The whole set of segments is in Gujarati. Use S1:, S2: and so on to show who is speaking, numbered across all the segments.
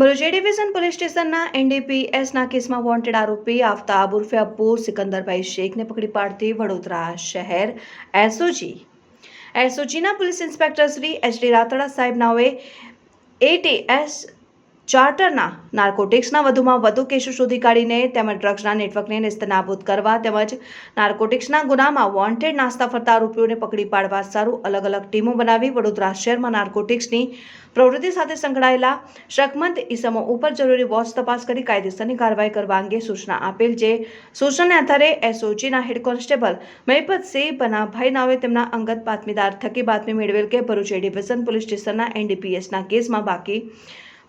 S1: ભરૂચ ડિવિઝન પોલીસ સ્ટેશનના એનડીપીએસના કેસમાં વોન્ટેડ આરોપી આફતાબ ઉર્ફે અપ્પુ સિકંદરભાઈ શેખને પકડી પાડતી વડોદરા શહેર SOG. એસઓજીના police inspector Shri H D Ratda સાહેબ નાઓએ એટીએસ ચાર્ટરના નાર્કોટિક્સના વધુમાં વધુ કેસો શોધી કાઢીને તેમજ ડ્રગ્સના નેટવર્કને નિસ્તનાબૂદ કરવા તેમજ નાર્કોટિક્સના ગુનામાં વોન્ટેડ નાસ્તા ફરતા આરોપીઓને પકડી પાડવા સારું અલગ અલગ ટીમો બનાવી વડોદરા શહેરમાં નાર્કોટિક્સની પ્રવૃત્તિ સાથે સંકળાયેલા શકમંત ઇસમો ઉપર જરૂરી વોચ તપાસ કરી કાયદેસરની કાર્યવાહી કરવા અંગે સૂચના આપેલ જે સૂચનાને આધારે એસઓજીના હેડ કોન્સ્ટેબલ મહિપતસિંહ બનાભાઈ નાવે તેમના અંગત બાતમીદાર થકી બાતમી મેળવેલ કે ભરૂચ ડિવિઝન પોલીસ સ્ટેશનના એનડીપીએસના કેસમાં બાકી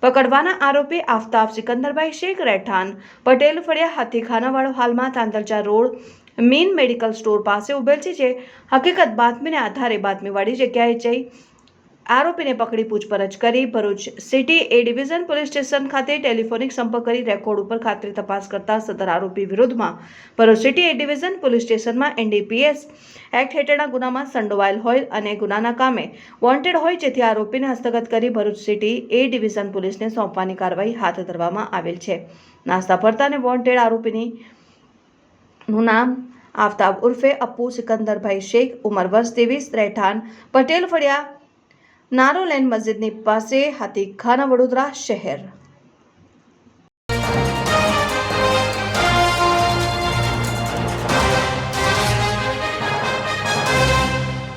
S1: પકડવાના આરોપી આફતાબ સિકંદરભાઈ શેખ રહેઠાણ, પટેલ ફળિયા હાથીખાનાવાળો હાલમાં તાંદલજા રોડ, મીન મેડિકલ સ્ટોર પાસે ઉભેલ છે, જે હકીકત બાતમીને આધારે બાતમીવાળી જગ્યાએ જઈ આરોપીને પકડી પૂછપરછ કરી Bharuch city A division police station ખાતે ટેલિફોનિક સંપર્ક કરી રેકોર્ડ ઉપર ખાતરી તપાસ કરતા સદર આરોપી વિરુદ્ધમાં Bharuch city A division police સ્ટેશનમાં એનડીપીએસ એક્ટ હેઠળના ગુનામાં સંડોવાયેલ હોય અને ગુનાના કામે વોન્ટેડ હોય જેથી આરોપીને હસ્તગત કરી ભરૂચ સિટી એ ડિવિઝન પોલીસને સોંપવાની કાર્યવાહી હાથ ધરવામાં આવેલ છે. નાસ્તા ફરતા અને વોન્ટેડ આરોપીની નું નામ આફતાબ ઉર્ફે અપ્પુ સિકંદરભાઈ શેખ, ઉંમર વર્ષ ત્રેવીસ, રહેઠાણ પટેલ ફળિયા નારોલેન મસ્જિદની પાસે હાથીખાના વડોદરા શહેર.